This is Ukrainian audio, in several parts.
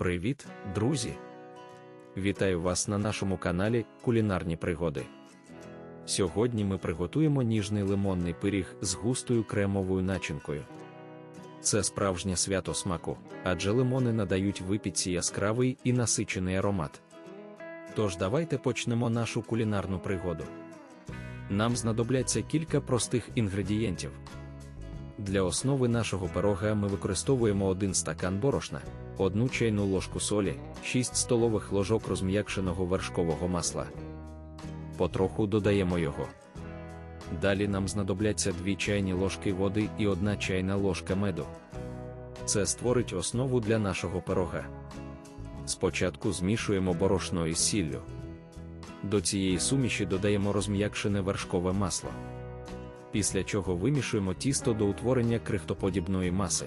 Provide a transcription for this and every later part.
Привіт, друзі! Вітаю вас на нашому каналі Кулінарні пригоди. Сьогодні ми приготуємо ніжний лимонний пиріг з густою кремовою начинкою. Це справжнє свято смаку, адже лимони надають випічці яскравий і насичений аромат. Тож давайте почнемо нашу кулінарну пригоду. Нам знадобляться кілька простих інгредієнтів. Для основи нашого пирога ми використовуємо 1 стакан борошна, 1 чайну ложку солі, 6 столових ложок розм'якшеного вершкового масла. Потроху додаємо його. Далі нам знадобляться 2 чайні ложки води і 1 чайна ложка меду. Це створить основу для нашого пирога. Спочатку змішуємо борошно із сіллю. До цієї суміші додаємо розм'якшене вершкове масло. Після чого вимішуємо тісто до утворення крихтоподібної маси.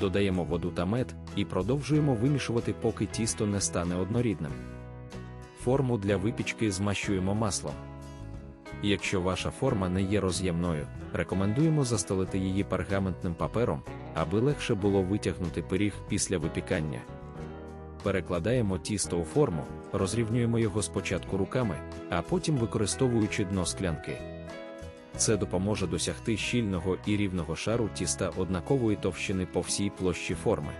Додаємо воду та мед і продовжуємо вимішувати, поки тісто не стане однорідним. Форму для випічки змащуємо маслом. Якщо ваша форма не є роз'ємною, рекомендуємо застелити її пергаментним папером, аби легше було витягнути пиріг після випікання. Перекладаємо тісто у форму, розрівнюємо його спочатку руками, а потім використовуючи дно склянки. Це допоможе досягти щільного і рівного шару тіста однакової товщини по всій площі форми.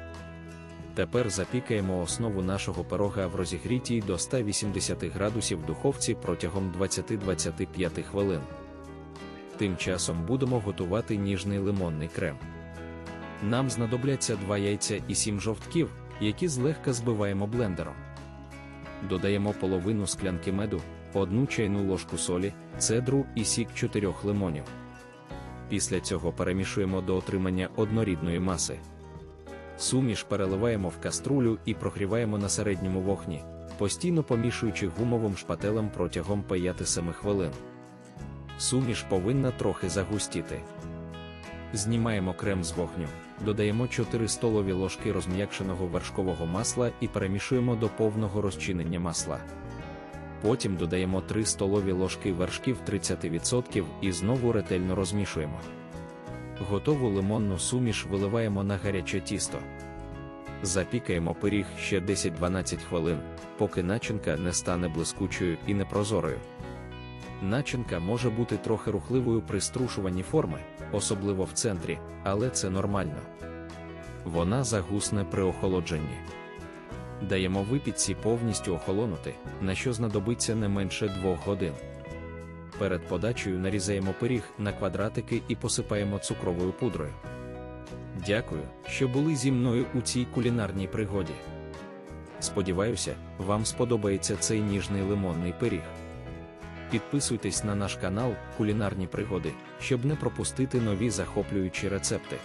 Тепер запікаємо основу нашого пирога в розігрітій до 180 градусів духовці протягом 20-25 хвилин. Тим часом будемо готувати ніжний лимонний крем. Нам знадобляться 2 яйця і 7 жовтків, які злегка збиваємо блендером. Додаємо половину склянки меду, одну чайну ложку солі, цедру і сік 4 лимонів. Після цього перемішуємо до отримання однорідної маси. Суміш переливаємо в каструлю і прогріваємо на середньому вогні, постійно помішуючи гумовим шпателем протягом 5-7 хвилин. Суміш повинна трохи загустіти. Знімаємо крем з вогню, додаємо 4 столові ложки розм'якшеного вершкового масла і перемішуємо до повного розчинення масла. Потім додаємо 3 столові ложки вершків 30% і знову ретельно розмішуємо. Готову лимонну суміш виливаємо на гаряче тісто. Запікаємо пиріг ще 10-12 хвилин, поки начинка не стане блискучою і непрозорою. Начинка може бути трохи рухливою при струшуванні форми, особливо в центрі, але це нормально. Вона загусне при охолодженні. Даємо випічці повністю охолонути, на що знадобиться не менше 2 годин. Перед подачею нарізаємо пиріг на квадратики і посипаємо цукровою пудрою. Дякую, що були зі мною у цій кулінарній пригоді. Сподіваюся, вам сподобається цей ніжний лимонний пиріг. Підписуйтесь на наш канал Кулінарні пригоди, щоб не пропустити нові захоплюючі рецепти.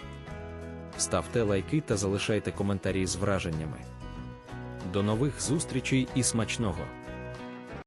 Ставте лайки та залишайте коментарі з враженнями. До нових зустрічей і смачного!